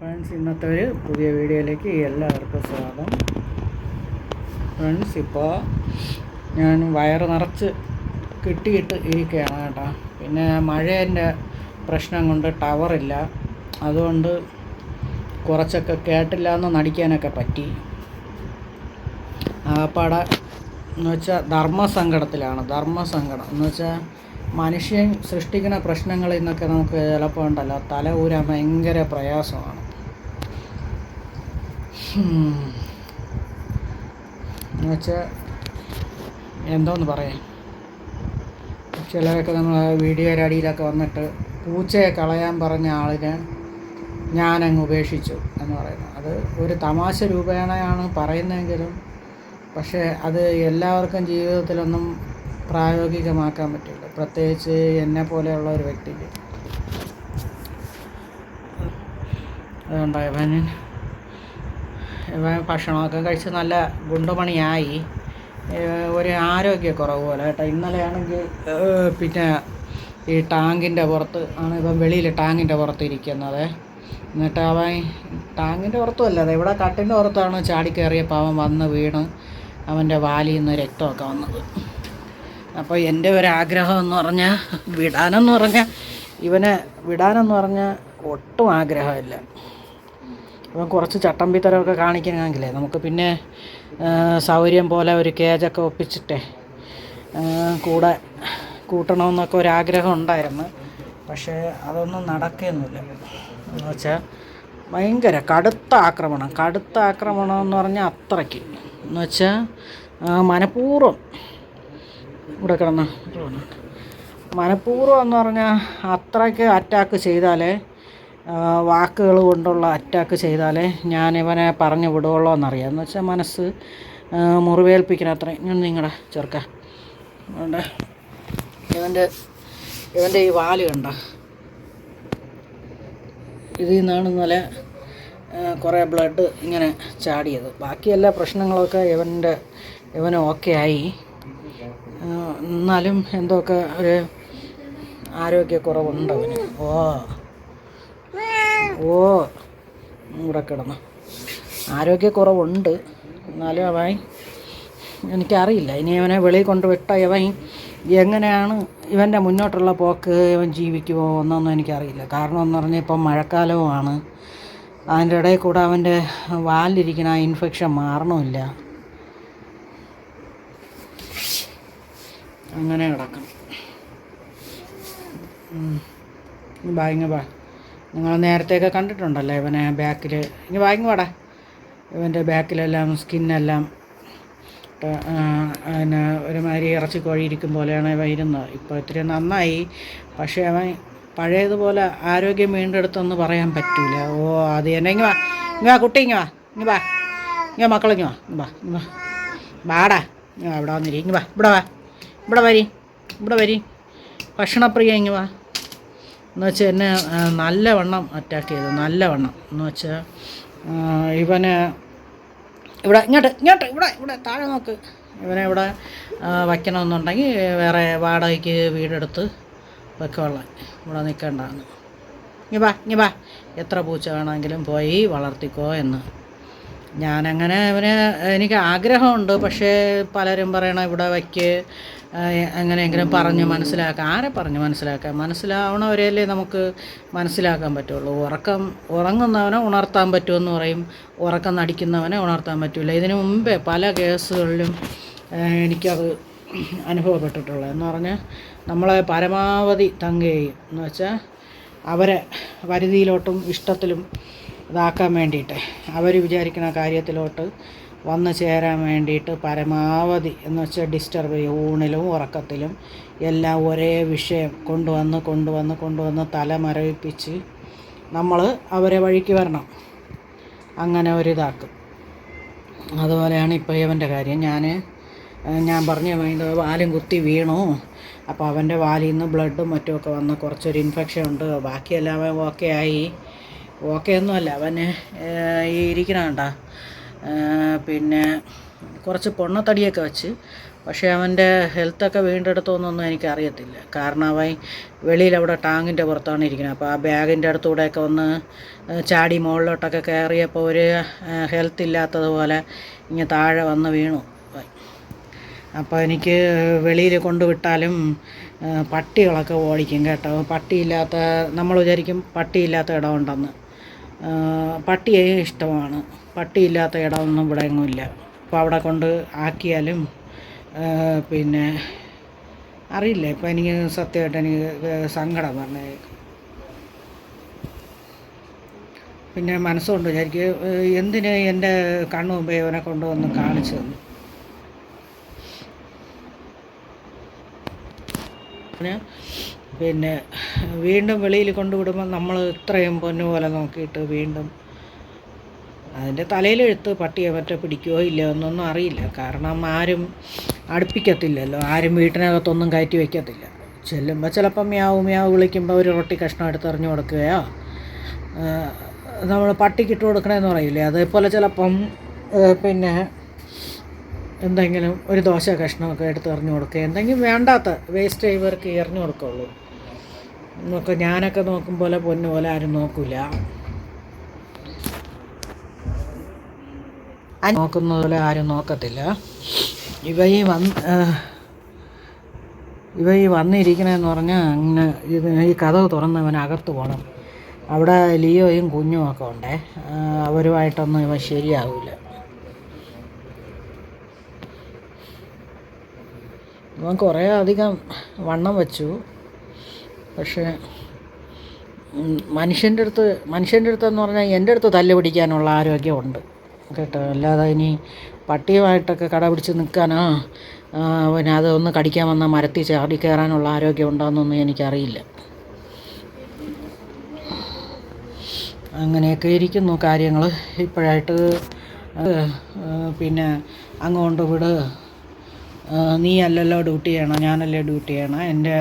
Friends ഇന്നത്തെ ഒരു പുതിയ വീഡിയോയിലേക്ക് എല്ലാവർക്കും സ്വാഗതം. ഫ്രണ്ട്സ് ഇപ്പോൾ ഞാൻ വയറ് നിറച്ച് കിട്ടിയിട്ട് ഇരിക്കുകയാണ് കേട്ടോ. പിന്നെ മഴേന്റെ പ്രശ്നം കൊണ്ട് ടവറില്ല അതുകൊണ്ട് കുറച്ചൊക്കെ കേട്ടില്ല എന്ന് നടിക്കാനൊക്കെ പറ്റി. ആപ്പാടെ എന്ന് വെച്ചാൽ ധർമ്മസങ്കടത്തിലാണ്. ധർമ്മസങ്കടം. എന്ന് വെച്ചാൽ മനുഷ്യൻ സൃഷ്ടിക്കുന്ന പ്രശ്നങ്ങളിൽ നിന്നൊക്കെ നമുക്ക് ചിലപ്പോൾ ഉണ്ടല്ലോ. തല ഊരാൻ ഭയങ്കര പ്രയാസമാണ്. ഉം. എന്ന് വെച്ചാൽ എന്തോന്ന് പറയാം ചിലരൊക്കെ നമ്മൾ വീഡിയോ അടിയിലൊക്കെ വന്നിട്ട് പൂച്ചയെ കളയാൻ പറഞ്ഞ ആളിനെ ഞാനങ്ങ് ഉപേക്ഷിച്ചു എന്ന് പറയുന്നത് അത് ഒരു തമാശ രൂപേണയാണ് പറയുന്നതെങ്കിലും പക്ഷേ അത് എല്ലാവർക്കും ജീവിതത്തിലൊന്നും പ്രായോഗികമാക്കാൻ പറ്റില്ല. പ്രത്യേകിച്ച് എന്നെ പോലെയുള്ള ഒരു വ്യക്തിക്ക്. അതുകൊണ്ടായ ഭക്ഷണമൊക്കെ കഴിച്ച് നല്ല ഗുണ്ടമണിയായി. ഒരു ആരോഗ്യക്കുറവ് പോലെ കേട്ടോ. ഇന്നലെയാണെങ്കിൽ പിന്നെ ഈ ടാങ്കിന്റെ പുറത്ത് ആണ് ഇപ്പം വെളിയിൽ ടാങ്കിന്റെ പുറത്ത് ഇരിക്കുന്നത്. എന്നിട്ട് അവൻ ടാങ്കിന്റെ പുറത്തുമല്ല അത് ഇവിടെ കട്ടിന്റെ പുറത്താണ് ചാടി കയറിയപ്പോൾ അവൻ വന്ന് വീണ് അവന്റെ വാലിൽ നിന്ന് രക്തമൊക്കെ വന്നത്. അപ്പോൾ എന്റെ ഒരു ആഗ്രഹം എന്ന് പറഞ്ഞാൽ വിടാനെന്ന് പറഞ്ഞാൽ ഇവനെ വിടാനെന്ന് പറഞ്ഞാൽ ഒട്ടും ആഗ്രഹമില്ല. കുറച്ച് ചട്ടമ്പിത്തരമൊക്കെ കാണിക്കണമെങ്കിലേ നമുക്ക് പിന്നെ സൗകര്യം പോലെ ഒരു കേജൊക്കെ ഒപ്പിച്ചിട്ടേ കൂടെ കൂട്ടണമെന്നൊക്കെ ഒരാഗ്രഹം ഉണ്ടായിരുന്നു. പക്ഷേ അതൊന്നും നടക്കുകയൊന്നുമില്ല. എന്ന് വെച്ചാൽ ഭയങ്കര കടുത്ത ആക്രമണം. കടുത്ത ആക്രമണം എന്ന് പറഞ്ഞാൽ അത്രയ്ക്ക്. എന്ന് വെച്ചാൽ മനഃപൂർവം ഇവിടെ കിടന്ന മനഃപൂർവം എന്ന് പറഞ്ഞാൽ അത്രയ്ക്ക് അറ്റാക്ക് ചെയ്താലേ വാക്കുകൾ കൊണ്ടുള്ള അറ്റാക്ക് ചെയ്താലേ ഞാൻ ഇവനെ പറഞ്ഞു വിടുകയുള്ളൂ എന്നറിയാം. എന്ന് വെച്ചാൽ മനസ്സ് മുറിവേൽപ്പിക്കണം അത്രയും ഞാൻ നിങ്ങളുടെ ചെറുക്ക. അതുകൊണ്ട് ഇവന്റെ ഇവന്റെ ഈ വാൽ കണ്ട. ഇതിൽ നിന്നാണ് ഇന്നലെ കുറേ ബ്ലഡ് ഇങ്ങനെ ചാടിയത്. ബാക്കി എല്ലാ പ്രശ്നങ്ങളൊക്കെ ഇവന്റെ ഇവന് ഓക്കെ ആയി. എന്നാലും എന്തൊക്കെ ഒരു ആരോഗ്യക്കുറവുണ്ട് അവന്. ഓ. ഓ ഇവിടെ കിടന്നു. ആരോഗ്യക്കുറവുണ്ട്. എന്നാലും അവൻ എനിക്കറിയില്ല. ഇനി അവനെ വെളിയിൽ കൊണ്ട് വിട്ട ഇവൻ എങ്ങനെയാണ് ഇവന്റെ മുന്നോട്ടുള്ള പോക്ക് ഇവൻ ജീവിക്കുമോ എന്നൊന്നും എനിക്കറിയില്ല. കാരണം എന്ന് പറഞ്ഞാൽ ഇപ്പം മഴക്കാലവുമാണ്. അതിന്റെ ഇടയിൽ കൂടെ അവന്റെ വാലിലിരിക്കുന്ന ആ ഇൻഫെക്ഷൻ മാറണമില്ല. അങ്ങനെ കിടക്കണം. ഉം. ഇനി ബാ ഇങ്ങ് ബാ. നിങ്ങൾ നേരത്തെയൊക്കെ കണ്ടിട്ടുണ്ടല്ലോ ഇവനെ ബാക്കിൽ ഇനി വാങ്ങി വാടാ ഇവന്റെ ബാക്കിലെല്ലാം സ്കിന്നെല്ലാം പിന്നെ ഒരുമാതിരി ഇറച്ചിക്കോഴി ഇരിക്കും പോലെയാണ് ഇവ ഇരുന്നത്. ഇപ്പോൾ ഇത്തിരി നന്നായി. പക്ഷേ അവൻ പഴയതുപോലെ ആരോഗ്യം വീണ്ടെടുത്തെന്ന് പറയാൻ പറ്റൂല. ഓ അത് തന്നെ. ഇങ്ങ വാ. ഇങ്ങ കുട്ടി ഇങ്ങ വാ. ഇങ്ങ വാ. ഇങ്ങ മക്കൾ ഇങ്ങ വാ. ഇങ്ങ വാ ഇങ്ങ വാടാ. ഇങ്ങ അവിടെ വന്നിരി. ഇങ്ങ വാ. ഇവിടെ വാ. ഇവിടെ വരി. ഇവിടെ വരി. ഭക്ഷണപ്രിയ ഇങ്ങ വാ. എന്ന് വെച്ചാൽ എന്നെ നല്ലവണ്ണം അറ്റാക്ക് ചെയ്തു നല്ലവണ്ണം. എന്ന് വെച്ചാൽ ഇവന് ഇവിടെ ഇങ്ങോട്ട് ഇങ്ങോട്ട് ഇവിടെ ഇവിടെ താഴെ നോക്ക്. ഇവനെ ഇവിടെ വയ്ക്കണമെന്നുണ്ടെങ്കിൽ വേറെ വാടകയ്ക്ക് വീടെടുത്ത് വെക്കുള്ള ഇവിടെ നിൽക്കേണ്ടതാണ് ഇങ്ങ് വാ ഇങ്ങ് വാ. എത്ര പൂച്ച വേണമെങ്കിലും പോയി വളർത്തിക്കോ എന്ന്. ഞാനങ്ങനെ അവന് എനിക്ക് ആഗ്രഹമുണ്ട് പക്ഷേ പലരും പറയണം ഇവിടെ വയ്ക്ക് എങ്ങനെയെങ്കിലും പറഞ്ഞ് മനസ്സിലാക്കാം ആരെ പറഞ്ഞ് മനസ്സിലാക്കാം മനസ്സിലാവണവരെയല്ലേ നമുക്ക് മനസ്സിലാക്കാൻ പറ്റുള്ളൂ. ഉറക്കം ഉറങ്ങുന്നവനെ ഉണർത്താൻ പറ്റുമെന്ന് പറയും. ഉറക്കം നടിക്കുന്നവനെ ഉണർത്താൻ പറ്റില്ല ഇതിനു മുമ്പേ പല കേസുകളിലും എനിക്കത് അനുഭവപ്പെട്ടിട്ടുള്ളത് എന്ന് പറഞ്ഞാൽ നമ്മളെ പരമാവധി തങ്കയും എന്ന് വെച്ചാൽ അവരെ വരുതിയിലോട്ടും ഇഷ്ടത്തിലും ഇതാക്കാൻ വേണ്ടിയിട്ട്. അവർ വിചാരിക്കുന്ന കാര്യത്തിലോട്ട് വന്നു ചേരാൻ വേണ്ടിയിട്ട് പരമാവധി എന്ന് വെച്ചാൽ ഡിസ്റ്റർബ് ചെയ്യും. ഊണിലും ഉറക്കത്തിലും എല്ലാം ഒരേ വിഷയം കൊണ്ടുവന്ന് കൊണ്ടുവന്ന് കൊണ്ടുവന്ന് തല മരവിപ്പിച്ച് നമ്മൾ അവരെ വഴിക്ക് വരണം. അങ്ങനെ ഒരിതാക്കും. അതുപോലെയാണ് ഇപ്പോൾ ഇവന്റെ കാര്യം. ഞാൻ ഞാൻ പറഞ്ഞു ഇത് വാലും കുത്തി വീണു. അപ്പോൾ അവന്റെ വാലിൽ നിന്ന് ബ്ലഡും മറ്റുമൊക്കെ വന്ന് കുറച്ചൊരു ഇൻഫെക്ഷൻ ഉണ്ട്. ബാക്കിയെല്ലാം ഓക്കെ ആയി. ഓക്കെ ഒന്നുമല്ല അവന് ഈ ഇരിക്കണ കണ്ട പിന്നെ കുറച്ച് പൊണ്ണത്തടിയൊക്കെ വെച്ച് പക്ഷേ അവന്റെ ഹെൽത്തൊക്കെ വീണ്ടെടുത്തോന്നൊന്നും എനിക്കറിയത്തില്ല. കാരണം അവൻ വെളിയിൽ അവിടെ ടാങ്കിന്റെ പുറത്താണ് ഇരിക്കുന്നത് അപ്പോൾ ആ ബാഗിന്റെ അടുത്തൂടെയൊക്കെ ഒന്ന് ചാടി മുകളിലോട്ടൊക്കെ കയറിയപ്പോൾ ഒരു ഹെൽത്ത് ഇല്ലാത്തതുപോലെ ഇങ്ങനെ താഴെ വന്ന് വീണു. അപ്പോൾ എനിക്ക് വെളിയിൽ കൊണ്ടുവിട്ടാലും പട്ടികളൊക്കെ ഓടിക്കും കേട്ടോ. പട്ടിയില്ലാത്ത നമ്മൾ വിചാരിക്കും പട്ടിയില്ലാത്ത ഇടമുണ്ടെന്ന്. പട്ടിയെ ഇഷ്ടമാണ്. പട്ടിയില്ലാത്ത ഇടമൊന്നും ഇവിടെ എങ്ങുമില്ല അപ്പോൾ അവിടെ കൊണ്ട് ആക്കിയാലും പിന്നെ അറിയില്ല. ഇപ്പം എനിക്ക് സത്യമായിട്ട് എനിക്ക് സങ്കടം പറഞ്ഞേ പിന്നെ മനസ്സുകൊണ്ട് വിചാരിക്കും എന്തിന് എന്റെ കണ്ണു മുമ്പേ ഇവനെ കൊണ്ടുവന്ന് കാണിച്ചു തന്നു പിന്നെ വീണ്ടും വെളിയിൽ കൊണ്ടുവിടുമ്പോൾ നമ്മൾ ഇത്രയും പൊന്നു പോലെ നോക്കിയിട്ട് വീണ്ടും അതിന്റെ തലയിലെഴുത്ത് പട്ടിയെ മറ്റേ പിടിക്കുകയോ ഇല്ലയോ എന്നൊന്നും അറിയില്ല. കാരണം ആരും അടുപ്പിക്കത്തില്ലല്ലോ. ആരും വീട്ടിനകത്തൊന്നും കയറ്റി വയ്ക്കത്തില്ല ചെല്ലുമ്പോൾ ചിലപ്പം മ്യാവ് മ്യാവ് വിളിക്കുമ്പോൾ ഒരു റൊട്ടി കഷ്ണം എടുത്തെറിഞ്ഞു കൊടുക്കുകയോ നമ്മൾ പട്ടിക്കിട്ട് കൊടുക്കണമെന്ന് പറയില്ലേ. അതേപോലെ ചിലപ്പം പിന്നെ എന്തെങ്കിലും ഒരു ദോശ കഷ്ണമൊക്കെ എടുത്ത് എറിഞ്ഞു കൊടുക്കുക എന്തെങ്കിലും വേണ്ടാത്ത വേസ്റ്റ് ഇവർക്ക് എറിഞ്ഞു കൊടുക്കുള്ളൂ. നമുക്ക് ഞാനൊക്കെ നോക്കും പോലെ പോലെ ആരും നോക്കില്ല നോക്കുന്നത് പോലെ ആരും നോക്കത്തില്ല. ഇവ ഈ വന്ന് ഇവ ഈ വന്നിരിക്കണമെന്ന് പറഞ്ഞാൽ അങ്ങനെ ഇത് ഈ കഥ തുറന്നവൻ അകത്ത് പോകണം അവിടെ ലിയോയും കുഞ്ഞും ഒക്കെ ഉണ്ടേ അവരുമായിട്ടൊന്നും ഇവ ശരിയാവില്ല ഇവൻ കുറേ അധികം വണ്ണം വെച്ചു. പക്ഷേ മനുഷ്യന്റെ അടുത്ത് മനുഷ്യന്റെ അടുത്തെന്ന് പറഞ്ഞാൽ എന്റെ അടുത്ത് തല്ല് പിടിക്കാനുള്ള ആരോഗ്യമുണ്ട്. കേട്ടോ? അല്ലാതെ ഇനി പട്ടിയുമായിട്ടൊക്കെ കട പിടിച്ച് നിൽക്കാനോ പിന്നെ അതൊന്ന് കടിക്കാൻ വന്ന മരത്തിൽ ചാടി കയറാനുള്ള ആരോഗ്യം ഉണ്ടോയെന്നൊന്നും എനിക്കറിയില്ല. അങ്ങനെയൊക്കെ ഇരിക്കുന്നു കാര്യങ്ങൾ ഇപ്പോഴായിട്ട് പിന്നെ അങ്ങോട്ട് വിട് നീ അല്ലല്ലോ ഡ്യൂട്ടി ചെയ്യണം? ഞാനല്ലേ ഡ്യൂട്ടി ചെയ്യണം? എന്റെ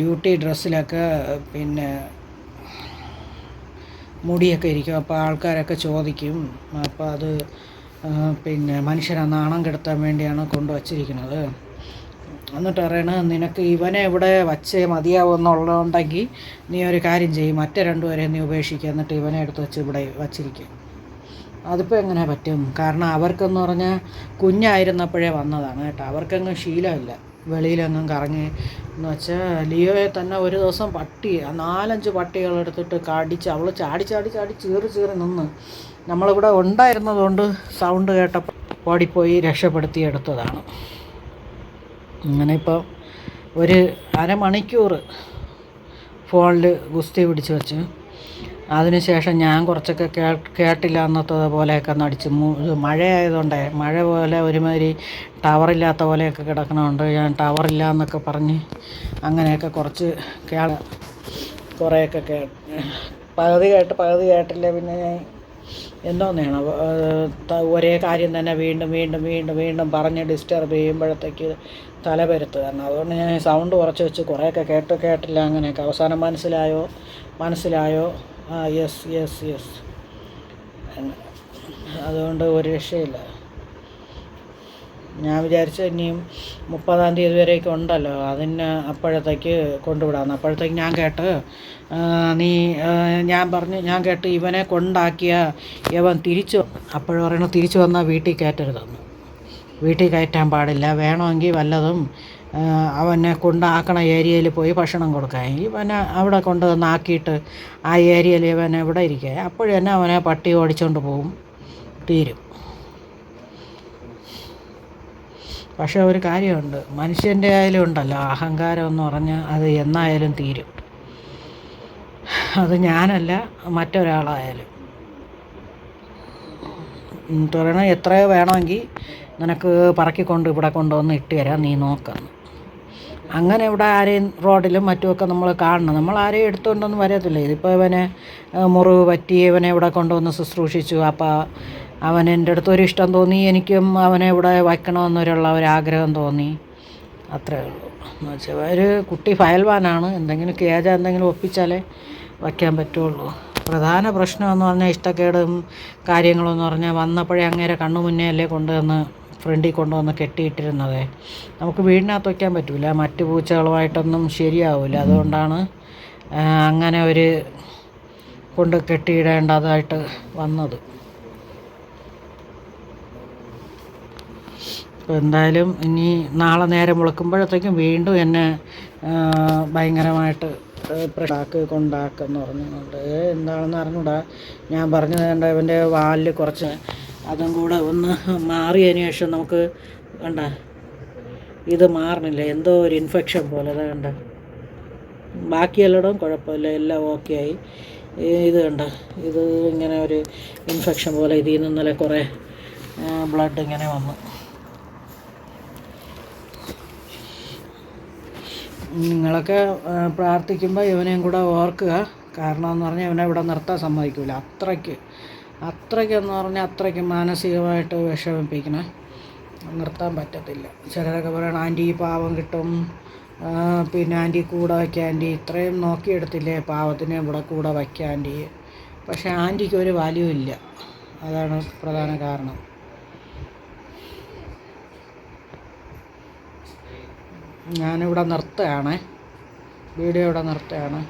ഡ്യൂട്ടി ഡ്രസ്സിലൊക്കെ പിന്നെ മുടിയൊക്കെ ഇരിക്കും. അപ്പോൾ ആൾക്കാരൊക്കെ ചോദിക്കും. അപ്പോൾ അത് പിന്നെ മനുഷ്യരെ നാണം കെടുത്താൻ വേണ്ടിയാണ് കൊണ്ടുവച്ചിരിക്കുന്നത്. എന്നിട്ട് പറയണ നിനക്ക് ഇവനെ ഇവിടെ വച്ചേ മതിയാവുമെന്നുള്ളതുണ്ടെങ്കിൽ നീ ഒരു കാര്യം ചെയ്യും. മറ്റേ രണ്ടുപേരെ നീ ഉപേക്ഷിക്കുക എന്നിട്ട് ഇവനെ എടുത്ത് വെച്ച് ഇവിടെ വച്ചിരിക്കും. അതിപ്പോൾ എങ്ങനെ പറ്റും? കാരണം അവർക്കെന്ന് പറഞ്ഞാൽ കുഞ്ഞായിരുന്നപ്പോഴേ വന്നതാണ് കേട്ടോ. അവർക്കങ്ങ് ശീലമില്ല. വെളിയിലെങ്ങും കറങ്ങി എന്ന് വെച്ചാൽ ലിയോയെ തന്നെ ഒരു ദിവസം പട്ടി നാലഞ്ച് പട്ടികളെടുത്തിട്ട് കടിച്ച് അവൾ ചാടി ചാടി ചാടി ചീറി ചീറി നിന്ന് നമ്മളിവിടെ ഉണ്ടായിരുന്നതുകൊണ്ട് സൗണ്ട് കേട്ടപ്പോൾ ഓടിപ്പോയി രക്ഷപ്പെടുത്തി എടുത്തതാണ്. അങ്ങനെ ഇപ്പോൾ ഒരു അരമണിക്കൂർ ഫോണിൽ ഗുസ്തി പിടിച്ച് വെച്ച് അതിനുശേഷം ഞാൻ കുറച്ചൊക്കെ കേ കേട്ടില്ല എന്നത്തത് പോലെയൊക്കെ നടിച്ച്. മഴയായതുകൊണ്ട് മഴ പോലെ ഒരുമാതിരി ടവറില്ലാത്ത പോലെയൊക്കെ കിടക്കണമുണ്ട് ഞാൻ ടവറില്ല എന്നൊക്കെ പറഞ്ഞ് അങ്ങനെയൊക്കെ കുറച്ച് കേ കുറേയൊക്കെ കേ പകുതി കേട്ട് പകുതി കേട്ടില്ല പിന്നെ ഞാൻ എന്തോന്നാണ് ഒരേ കാര്യം തന്നെ വീണ്ടും വീണ്ടും വീണ്ടും വീണ്ടും പറഞ്ഞ് ഡിസ്റ്റർബ് ചെയ്യുമ്പോഴത്തേക്ക് തലപെരുത്ത് കാരണം അതുകൊണ്ട് ഞാൻ സൗണ്ട് കുറച്ച് വെച്ച് കുറേയൊക്കെ കേട്ട് കേട്ടില്ല. അങ്ങനെയൊക്കെ അവസാനം മനസ്സിലായോ? മനസ്സിലായോ? ആ യെസ് യെസ് യെസ് അതുകൊണ്ട് ഒരു രക്ഷയില്ല. ഞാൻ വിചാരിച്ചു ഇനിയും മുപ്പതാം തീയതി വരെയൊക്കെ ഉണ്ടല്ലോ. അതിന് അപ്പോഴത്തേക്ക് കൊണ്ടുവിടാമെന്ന് അപ്പോഴത്തേക്ക് ഞാൻ കേട്ട് നീ ഞാൻ പറഞ്ഞു ഞാൻ കേട്ട് ഇവനെ കൊണ്ടാക്കിയ ഇവൻ തിരിച്ചു അപ്പോഴും പറയണു തിരിച്ചു വന്നാൽ വീട്ടിൽ കയറ്റരുതെന്ന്. വീട്ടിൽ കയറ്റാൻ പാടില്ല. വേണമെങ്കിൽ വല്ലതും അവനെ കൊണ്ടാക്കണ ഏരിയയിൽ പോയി ഭക്ഷണം കൊടുക്കാൻ. ഇവനെ അവിടെ കൊണ്ട് ആക്കിയിട്ട് ആ ഏരിയയിൽ ഇവൻ എവിടെ ഇരിക്കുക. അപ്പോഴും തന്നെ അവനെ പട്ടി ഓടിച്ചുകൊണ്ട് പോകും തീരും. പക്ഷേ ഒരു കാര്യമുണ്ട്. മനുഷ്യന്റെ ആയാലും ഉണ്ടല്ലോ. അഹങ്കാരം എന്ന് പറഞ്ഞാൽ അത് എന്നായാലും തീരും. അത് ഞാനല്ല മറ്റൊരാളായാലും. തുറന്ന് എത്രയോ വേണമെങ്കിൽ നിനക്ക് പറക്കിക്കൊണ്ട് ഇവിടെ കൊണ്ടുവന്ന് ഇട്ട് തരാം. നീ നോക്കുന്നു അങ്ങനെ ഇവിടെ ആരെയും റോഡിലും മറ്റുമൊക്കെ നമ്മൾ കാണണം. നമ്മൾ ആരെയും എടുത്തുകൊണ്ടൊന്നും വരത്തില്ല. ഇതിപ്പോൾ ഇവനെ മുറിവ് പറ്റി ഇവനെ ഇവിടെ കൊണ്ടുവന്ന് ശുശ്രൂഷിച്ചു. അപ്പോൾ അവൻ എന്റെ അടുത്ത് ഒരു ഇഷ്ടം തോന്നി. എനിക്കും അവനെ ഇവിടെ വയ്ക്കണമെന്നൊരുള്ള ഒരു ആഗ്രഹം തോന്നി. അത്രേ ഉള്ളൂ. എന്ന് വെച്ചാൽ ഒരു കുട്ടി ഫയൽവാനാണ്. എന്തെങ്കിലും കേജ എന്തെങ്കിലും ഒപ്പിച്ചാലേ വയ്ക്കാൻ പറ്റുള്ളൂ. പ്രധാന പ്രശ്നം എന്ന് പറഞ്ഞാൽ ഇഷ്ടക്കേടും കാര്യങ്ങളെന്ന് പറഞ്ഞാൽ വന്നപ്പോഴേ അങ്ങേരെ കണ്ണു മുന്നേ അല്ലേ കൊണ്ടുവന്ന് ഫ്രണ്ടിൽ കൊണ്ടുവന്ന് കെട്ടിയിട്ടിരുന്നത്. നമുക്ക് വീടിനകത്ത് വയ്ക്കാൻ പറ്റില്ല മറ്റ് പൂച്ചകളുമായിട്ടൊന്നും ശരിയാവില്ല അതുകൊണ്ടാണ് അങ്ങനെ ഒരു കൊണ്ട് കെട്ടിയിടേണ്ടതായിട്ട് വന്നത്. അപ്പോൾ എന്തായാലും ഇനി നാളെ നേരം വിളക്കുമ്പോഴത്തേക്കും വീണ്ടും എന്നെ ഭയങ്കരമായിട്ട് പ്രഷാക്ക് കൊണ്ടാക്കെന്ന് പറഞ്ഞുകൊണ്ട്. എന്താണെന്ന് അറിഞ്ഞൂടാ. ഞാൻ പറഞ്ഞു തരേണ്ട ഇവന്റെ വാലിൽ കുറച്ച് അതും കൂടെ ഒന്ന് മാറിയതിന് ശേഷം നമുക്ക് കണ്ട ഇത് മാറണില്ല. എന്തോ ഒരു ഇൻഫെക്ഷൻ പോലെ അത് കണ്ട. ബാക്കി എല്ലായിടവും കുഴപ്പമില്ല എല്ലാം ഓക്കെ ആയി. ഇത് കണ്ട ഇത് ഇങ്ങനെ ഒരു ഇൻഫെക്ഷൻ പോലെ ഇതിൽ നിന്ന് കുറേ ബ്ലഡ് ഇങ്ങനെ വന്നു. നിങ്ങളൊക്കെ പ്രാർത്ഥിക്കുമ്പോൾ ഇവനെയും കൂടെ ഓർക്കുക. കാരണം എന്ന് പറഞ്ഞാൽ ഇവനെ ഇവിടെ നിർത്താൻ സമ്മതിക്കില്ല അത്രയ്ക്ക്. അത്രയ്ക്കെന്ന് പറഞ്ഞാൽ അത്രയ്ക്ക് മാനസികമായിട്ട് വിഷമിപ്പിക്കണേ. നിർത്താൻ പറ്റത്തില്ല. ചിലരൊക്കെ പറയണം ആന്റി പാവം കിട്ടും. പിന്നെ ആന്റി കൂടെ വയ്ക്കുക ആന്റി ഇത്രയും നോക്കിയെടുത്തില്ലേ പാവത്തിനെ ഇവിടെ കൂടെ വയ്ക്കുക ആന്റി പക്ഷേ ആന്റിക്ക് ഒരു വാല്യൂ ഇല്ല. അതാണ് പ്രധാന കാരണം. ഞാനിവിടെ നിർത്തുകയാണേ. വീഡിയോ ഇവിടെ നിർത്തുകയാണ്.